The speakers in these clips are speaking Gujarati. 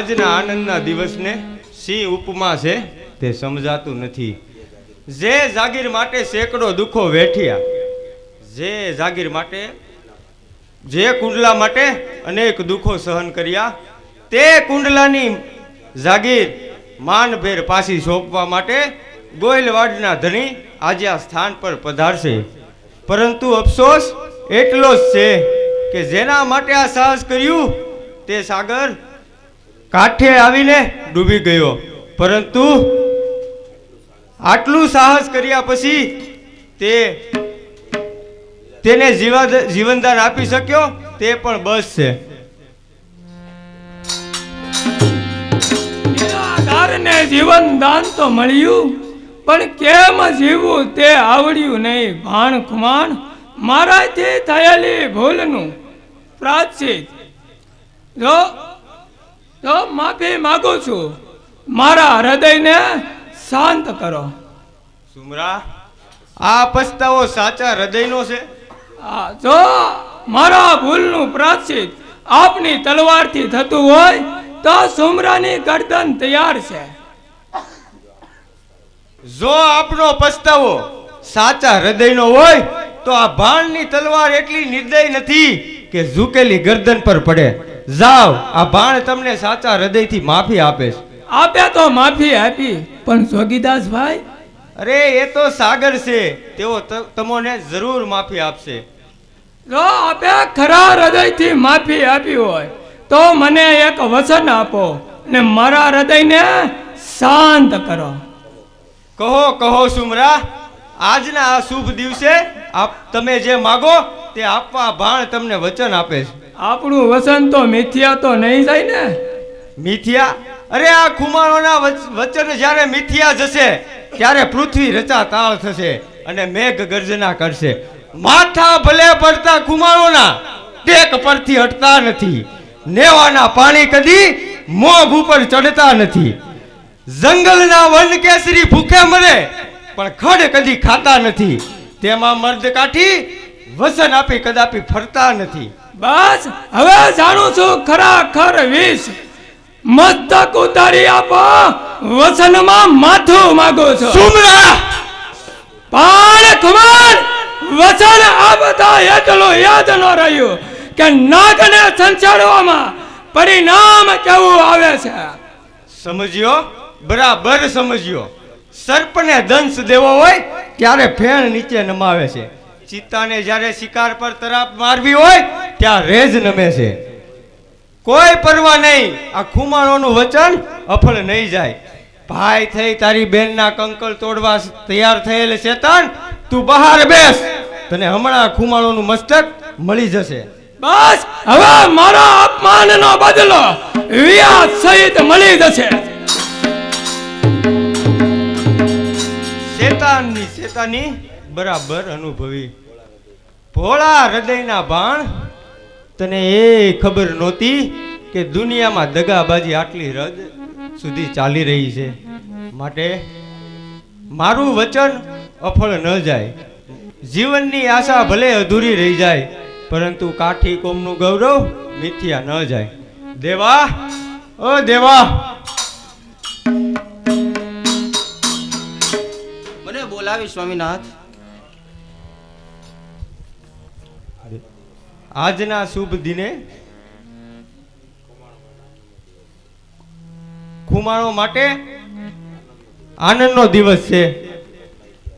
આજના આનંદના દિવસને સિંહ ઉપમા છે તે સમજાતું નથી. જે જાગીર માટે સેંકડો દુઃખો વેઠ્યા, જે જાગીર માટે, જે કુંડલા માટે અનેક દુઃખો સહન કર્યા, તે કુંડલાની જાગીર માનભેર પાછી સોંપવા માટે ગોયલવાડના ધણી આજે આ સ્થાન પર પધારશે. પરંતુ અફસોસ એટલો જ છે કે જેના માટે આ સાહસ કર્યું તે સાગર કાંઠે આવીને ડૂબી ગયો. પરંતુ આટલું સાહસ કર્યા પછી તે તેને જીવા- જીવનદાન આપી શક્યો? તે પણ બસ છે. નિરાધારને જીવન દાન તો મળ્યું, પણ કેમ જીવવું તે આવડ્યું નહીં. ભાણ ખુમાણ, મારાથી થયેલી ભૂલનું પ્રાચિત જો જો માફી માગું છું. મારા હૃદયને શાંત કરો. સુમરા આ પસ્તાવો સાચા હૃદયનો છે? આ જો મારા ભૂલનું પ્રાચિત આપની તલવારથી થતું હોય તો સુમરાની ગરદન તૈયાર છે. જો આપનો પસ્તાવો સાચા હૃદયનો હોય તો આ ભાણની તલવાર એટલી નિર્દય નથી કે ઝૂકેલી ગરદન પર પડે. જાવ. આ ભાણ તમને સાચા હૃદયથી માફી આપે છે. આપ્યા તો માફી આપી પણ જોગીદાસભાઈ અરે એ તો સાગર છે. તેઓ તમને જરૂર માફી આપશે. જો આપ્યા ખરા હૃદયથી માફી આપી હોય તો મને એક વચન આપો ને મારા હૃદયને શાંત કરો. કહો કહો સુમરા આજના આ શુભ દિવસે આપ તમે જે માગો તે આપવા ભાણ તમને વચન આપે છે. આપણું વચન તો મિથ્યા તો નહીં જાય ને? મિથિયા? અરે આ ખુમાણોના વચન જ્યારે મિથિયા જશે, ત્યારે પૃથ્વી રચા તાળ થશે અને મેઘ ગર્જના કરશે. માથા ભલે પડતા ખુમારોના, ટેક પરથી હટતા નથી. નેવાના પાણી કદી મોભ ઉપર ચડતા નથી. જંગલના વન કેસરી ભૂખે મરે, પણ ખડ કદી ખાતા નથી. તેમાં મર્દ કાઠી વસન આપી કદાપી ફરતા નથી. બસ હવે જાણું છું ખરાખર વિષ. મસ્તક ઉતારી આપો વસનમાં માથું માગો છું. સુમરા! પણ કુમાર વચન આપતા એટલું યાદ ન રહ્યું કે નાગને સંચારવામાં પરિણામ કેવું આવે છે? સમજ્યો? બરાબર સમજ્યો. સર્પને દંશ દેવો હોય ત્યારે ફેણ નીચે નમાવે છે. ચિત્તાને જ્યારે શિકાર પર તરાપ મારવી હોય ત્યાં રેજ નમે છે. કોઈ પરવા નહીં. આ ખુમાણોનું વચન અફળ નહીં જાય. ભાઈ થઈ તારી બેનના કંકલ તોડવા તૈયાર થયેલ શેતાન તું બહાર બેસ. તને હમણાં ખુમાણોનું મસ્તક મળી જશે. બસ હવે મારા અપમાનનો બદલો વ્યાજ સહિત મળી જશે. શેતાનની શેતાની બરાબર અનુભવી. ભોળા હૃદયના ભાણ તને એ ખબર નહોતી કે દુનિયામાં દગાબાજી આટલી હદ સુધી ચાલી રહી છે. માટે મારું વચન અફળ ન જાય. જીવનની આશા ભલે અધૂરી રહી જાય, પરંતુ કાઠી કોમનું ગૌરવ મિથ્યા ન જાય. દેવા, ઓ દેવા! મને બોલાવી સ્વામીનાથ. આજના શુભ દિને ખુમાણો માટે આનંદનો દિવસ છે.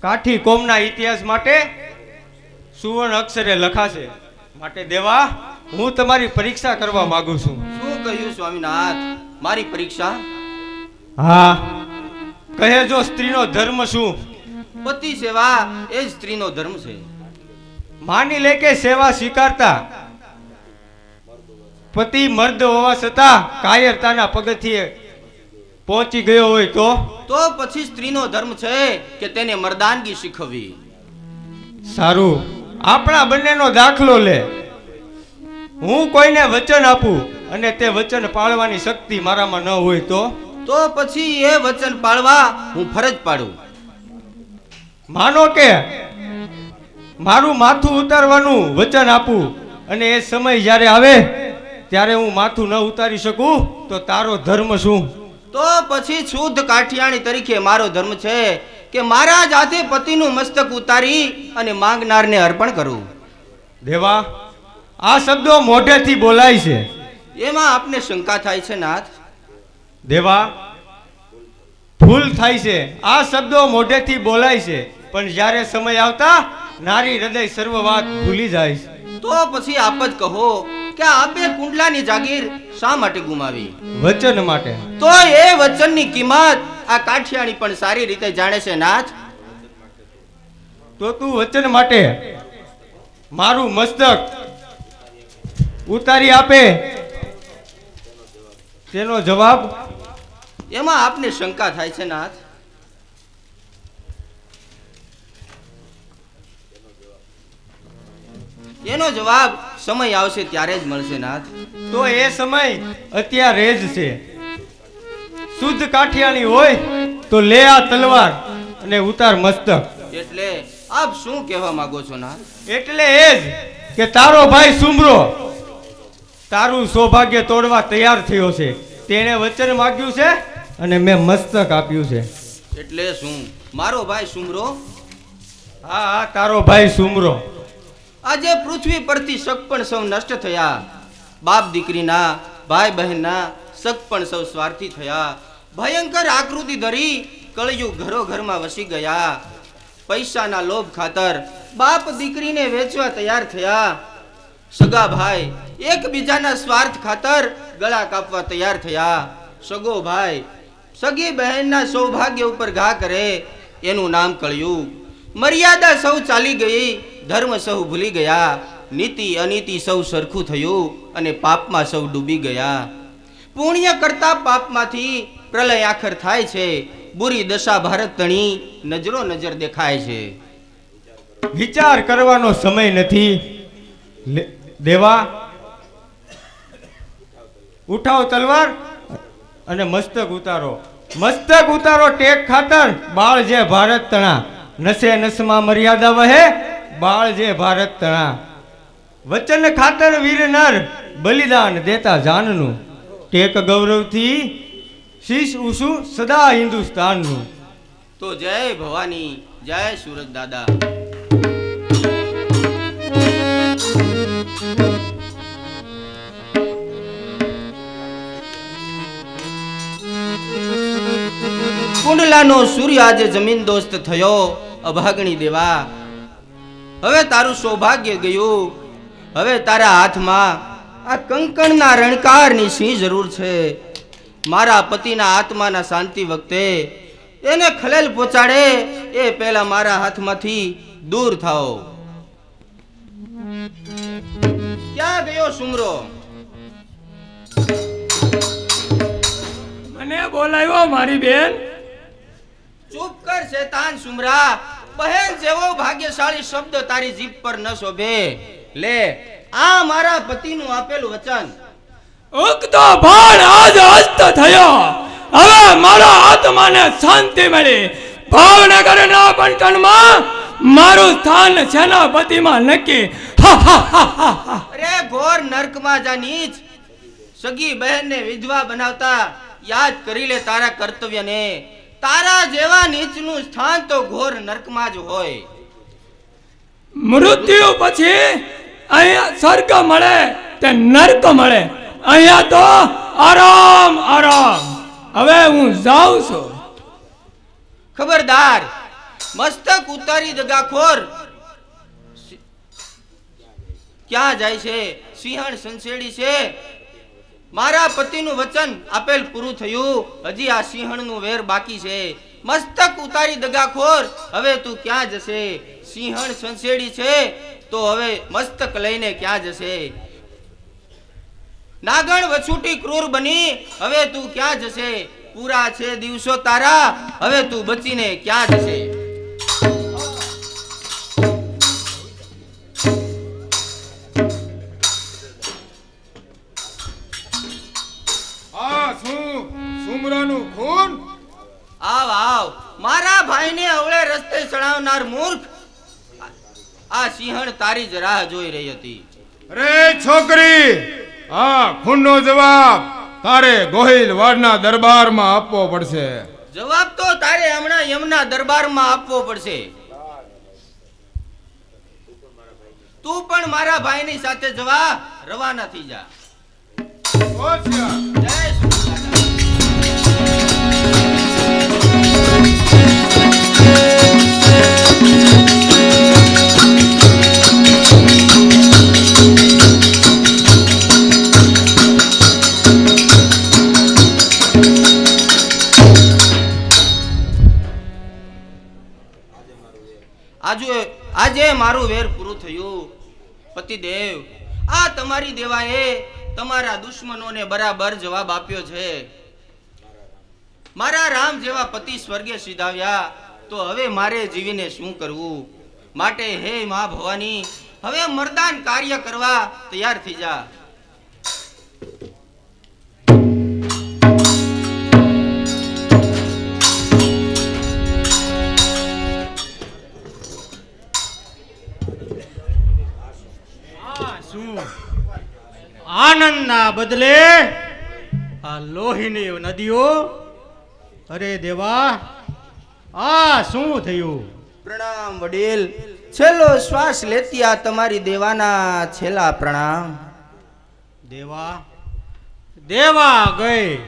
કાઠી કોમના ઇતિહાસ માટે સુવર્ણ અક્ષરે લખાશે. માટે દેવા હું તમારી પરીક્ષા કરવા માંગુ છું. શું કહ્યું સ્વામીનાથ? મારી પરીક્ષા? હા કહે જો સ્ત્રીનો ધર્મ શું? પતિ સેવા એ જ સ્ત્રીનો ધર્મ છે. માની લે કે સેવા સ્વીકારતા. પતિ મર્દ હોવા છતાં કાયરતાના પગથિયે પહોંચી ગયો હોય તો? તો પછી સ્ત્રીનો ધર્મ છે કે તેને મર્દાનગી શીખવવી. સારું. આપણા બંનેનો દાખલો લે. હું કોઈને વચન આપું અને તે વચન પાળવાની શક્તિ મારામાં ન હોય તો? તો પછી એ વચન પાળવા હું ફરજ પાડું. માનો કે મારું માથું ઉતારવાનું વચન આપું. અને એ સમય જ્યારે આવે ત્યારે હું માથું ન ઉતારી શકું તો તારો ધર્મ શું? તો પછી શુદ્ધ કાઠિયાણી તરીકે મારો ધર્મ છે કે મારા જ હાથે પતિનું મસ્તક ઉતારી અને માંગનારને અર્પણ કરું. દેવા આ શબ્દો મોઢેથી બોલાય છે. એમાં આપને શંકા થાય છે નાથ? દેવા ભૂલ થાય છે. આ શબ્દો મોઢેથી બોલાય છે. પણ જ્યારે સમય આવતા નારી હૃદય સર્વ વાત ભૂલી જાય છે. તો પછી આપ જ કહો કે આપે કુંડલાની જાગીર શા માટે ગુમાવી? વચન માટે. તો એ વચનની કિંમત આ કાઠિયાણી પણ સારી રીતે જાણે છે નાચ તો તું વચન માટે મારું મસ્તક ઉતારી આપે. તેનો જવાબ? એમાં આપને શંકા થાય છે નાથ. એનો જવાબ સમય આવશે ત્યારે જ મળશે નાથ. તો એ સમય અત્યારે જ છે. શુદ્ધ કાઠિયાણી હોય તો લે આ તલવાર અને ઉતાર મસ્તક. એટલે આપ શું કહેવા માંગો છો નાથ? એટલે એ જ કે તારો ભાઈ સુમરો તારું સૌભાગ્ય તોડવા તૈયાર થયો છે. તેણે વચન માગ્યું છે અને મેં મસ્તક આપ્યું છે. એટલે શું? મારો ભાઈ સુમરો? હા હા તારો ભાઈ સુમરો. આજે પૃથ્વી પરથી શક પણ સૌ નષ્ટ થયા. બાપ દીકરીના, ભાઈ બહેનના શક પણ સૌ સ્વાર્થી થયા. ભયંકર આકૃતિ ધરી કળિયુગ ઘરો ઘરમાં વસી ગયા. પૈસાના લોભ ખાતર બાપ દીકરીને વેચવા તૈયાર થયા. સગા ભાઈ એકબીજાના સ્વાર્થ ખાતર ગળા કાપવા તૈયાર થયા. સગો ભાઈ સગી બહેનના સૌભાગ્ય ઉપર ઘા કરે. એનું નામ કળિયુગ. મર્યાદા સૌ ચાલી ગઈ. ધર્મ સૌ ભૂલી ગયા, નીતિ અનીતિ સૌ સરખું થયું અને પાપમાં સૌ ડૂબી ગયા. પુણ્ય કરતા પાપમાંથી પ્રલય આખર થાય છે, બુરી દશા ભારત તણી નજરો નજર દેખાય છે. વિચાર કરવાનો સમય નથી. દેવા, ઉઠાવ તલવાર અને મસ્તક ઉતારો. મસ્તક ઉતારો ટેક ખાતર, બાળ જે ભારત તણા. નસે નસમાં મર્યાદા વહે બાળ જે ભારત તણા. વચન ખાતર વીર નર બલિદાન દેતા જાનનું. ટેક ગૌરવથી શીશ ઉસું સદા હિન્દુસ્તાનનું. તો જય ભવાની, જય સુરજ દાદા. કુંડલાનો સૂર્ય આજે જમીન દોસ્ત થયો અભાગણી દેવા. હવે તારું સૌભાગ્ય ગયું. હવે તારા હાથમાં આ કંકણના રણકારની સિંહ જરૂર છે. મારા પતિના આત્માના શાંતિ વખતે એને ખલેલ પહોંચાડે એ પહેલા મારા હાથમાંથી દૂર થાઓ. ક્યાં ગયો સુમરો? મને બોલાવ્યો મારી બેન. ચૂપ કર શેતાન સુમરા. બહેન જેવો ભાગ્યશાળી શબ્દ તારી જીભ પર ન શોભે. લે આ મારા પતિનું આપેલું વચન. ઉગતો ભાણ આજ અસ્ત થયો. હવે મારા આત્માને શાંતિ મળી. ભાવનગરના પંટણમાં મારું સ્થાન સેનાપતિમાં નક્કી. અરે ઘોર નર્કમાં જા નીચ. સગી બહેનને વિધવા બનાવતા યાદ કરી લે તારા કર્તવ્યને. તારા જેવા નીચનું સ્થાન તો ઘોર નર્કમાં જ હોય. મૃત્યુ પછી અહીંયા સ્વર્ગ મળે તે નર્ક મળે. અહીંયા તો આરામ આરામ. હવે હું જાઉં છું. ખબરદાર મસ્તક ઉતારી દગાખોર. ક્યાં જાય છે? સિંહણ સંસેડી છે? મારા પતિનું વચન આપેલ પૂરું થયું. હજી આ સિંહણનું વેર બાકી છે. મસ્તક ઉતારી દગાખોર, હવે તું ક્યાં જશે? સિંહણ સંસેડી છે, તો હવે મસ્તક લઈને ક્યાં જશે? નાગણ વછુટી ક્રૂર બની, હવે તું ક્યાં જશે? પૂરા છે દિવસો તારા, હવે તું બચીને ક્યાં જશે? શું ખૂન? આવ આવ. મારા ભાઈને અવળે રસ્તે ચડાવનાર મૂર્ખ આ સિંહણ તારી જ રાહ જોઈ રહી હતી. રે છોકરી આ ખૂનનો જવાબ તારે ગોહિલ વાડના દરબારમાં આપવો પડશે. જવાબ તો તારે હમણાં યમના દરબારમાં આપવો પડશે. તું પણ મારા ભાઈની સાથે જવા રવાના થઈ જા. આજે મારું વેર પૂરું થયું. પતિદેવ, આ તમારી દેવાએ તમારા દુશ્મનોને બરાબર જવાબ આપ્યો છે. મારા રામ જેવા પતિ સ્વર્ગે સીધાવ્યા, તો હવે મારે જીવીને શું કરવું? માટે હે મા ભવાની હવે મરદાન કાર્ય કરવા તૈયાર થઈ જા. આનંદના બદલે આ લોહીની નદીઓ. અરે દેવા આ શું થયું? પ્રણામ વડીલ. છેલ્લો શ્વાસ લેતી આ તમારી દેવાના છેલ્લા પ્રણામ. દેવા દેવા ગઈ.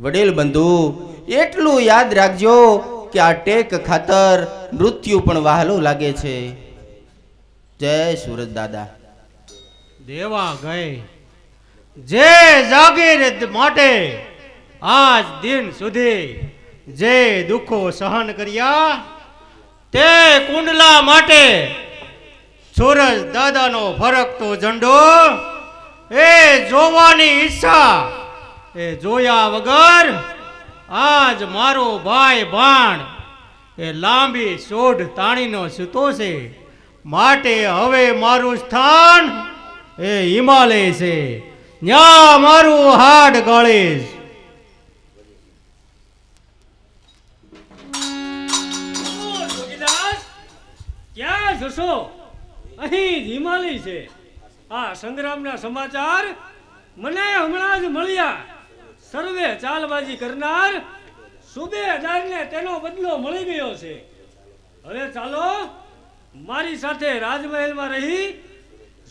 વડીલ બંધુ એટલું યાદ રાખજો કે આ ટેક ખાતર મૃત્યુ પણ વહાલું લાગે છે. જય સુરત દાદા. દેવા ગઈ. જે જાગીર માટે, આજ દિન સુધી જે દુઃખો સહન કર્યા, તે કુંડલા માટે સૂરજ દાદાનો ફરકતો ઝંડો, એ જોવાની ઈચ્છા, એ જોયા વગર આજ મારો ભાઈ ભાણ, એ લાંબી સોઢ તાણીનો સૂતો છે. માટે હવે મારું સ્થાન એ હિમાલય છે. ન્યા મારું હાડ ગળીશ ક્યાં જશો? અહીં હિમાલય છે. આ સંગ્રામના સમાચાર મને હમણાં જ મળ્યા. સર્વે ચાલબાજી કરનાર સુબેદારને તેનો બદલો મળી ગયો છે. હવે ચાલો મારી સાથે રાજમહેલમાં રહી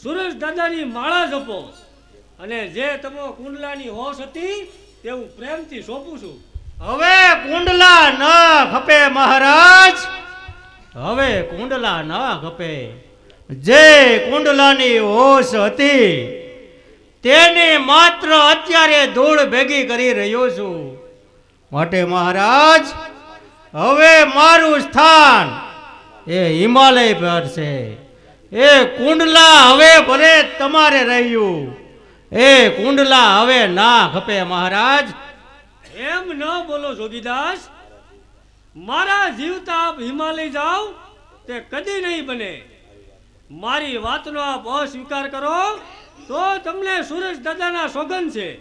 સુરેશ દાદાની માળા જપો. અને જે તમો કુંડલાની હોશ હતી તે હું પ્રેમથી સોંપું છું. હવે કુંડલા ન ખપે મહારાજ. હવે કુંડલા ન ખપે જે કુંડલાની હોશ હતી તેને માત્ર અત્યારે ધૂળ ભેગી કરી રહ્યો છું. માટે મહારાજ, હવે મારું સ્થાન એ હિમાલય પર છે. એ કુંડલા હવે ભલે તમારે રહ્યું. એ કુંડલા હવે ના ખપે મહારાજ. એમ ન બોલો જોગીદાસ. મારા જીવતા આપ હિમાલય જાઓ તે કદી નહીં બને. મારી વાતનો આપ અસ્વીકાર કરો તો તમને સુરેશ દાદાના સોગન છે.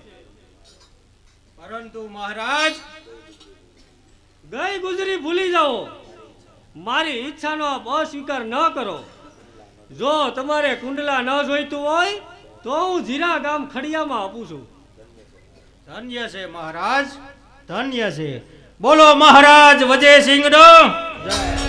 પરંતુ મહારાજ ગઈ ગુજરી ભૂલી જાઓ. મારી ઈચ્છાનો આપ અસ્વીકાર ન કરો. જો તમારે કુંડલા ન જોઈતું હોય, તો હું જીરા ગામ ખડિયામાં આપું છું. ધન્ય છે મહારાજ, ધન્ય છે. બોલો મહારાજ વજયસિંહનો જય